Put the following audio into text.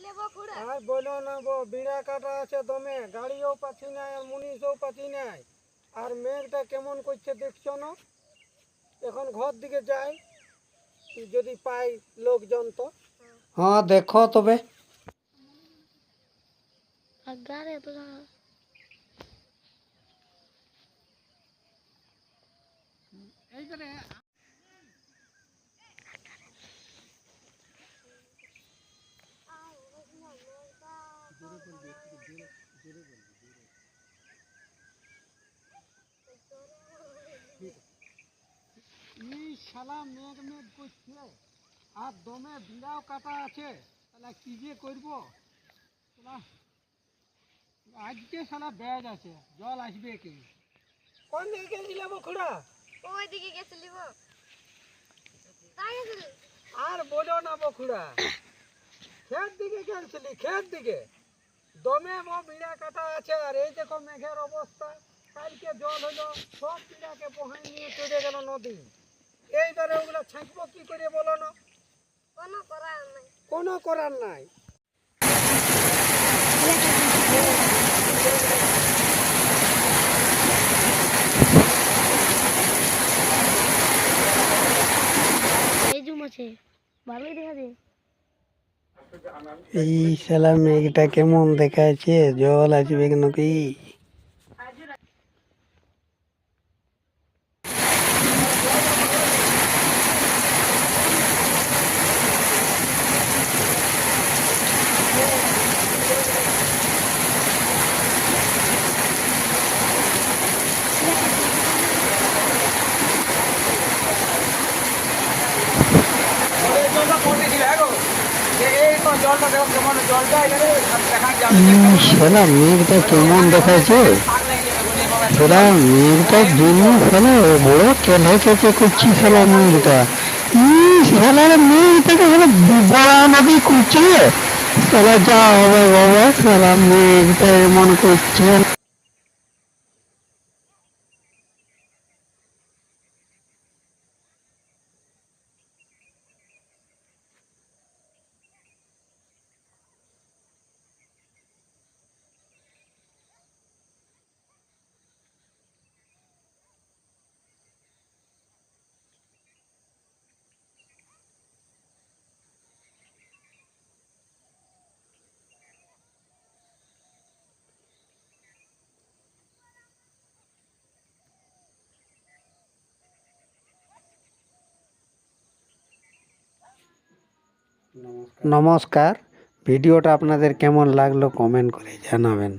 আর বলো না গো বিড়া কাটা আছে দমে গাড়িও পাচ্ছি নাই আর মুনিশও পাচ্ছি নাই আর মেঘটা কেমন করছে দেখছ না? এখন ঘর দিকে যাই যদি পাই লোকজন তো। হ্যাঁ দেখো তবে। আগারে তো এই শালা মেঘ মেঘ করছে। আর দমে বিড়াও কাটা আছে। তাহলে কি যে করব? আজকে শালা ব্যাজ আছে। জল আসবে কি? কোন দিকে গেছিলাম খুড়া? ওই দিকে গেছিলি আর বলো না বখুড়া খেত দিকে গেছিলি খেত দিকে? দমে মো বিড়া কাটা আছে আর এই দেখো মেঘের অবস্থা। কালকে জল হলো সব বিড়াকে বহাই নিয়ে চলে গেল নদী। এইবারে ওগুলো ছাঁকবো কি করে বলো না? কোনো করার নাই। কোনো করার নাই। এই জুম আছে ভালোই দেখা যায়। এই শালা এটা কেমন দেখাচ্ছে? জল আসবে নাকি? শালা মেঘটা কেমন দেখাচ্ছে মেঘটা জন্য বড় কেটে করছি ফেলা মেঘটা নদী করছে যা হবে, বাবা মেঘটা এমন করছে। নমস্কার। ভিডিওটা আপনাদের কেমন লাগল কমেন্ট করে জানাবেন।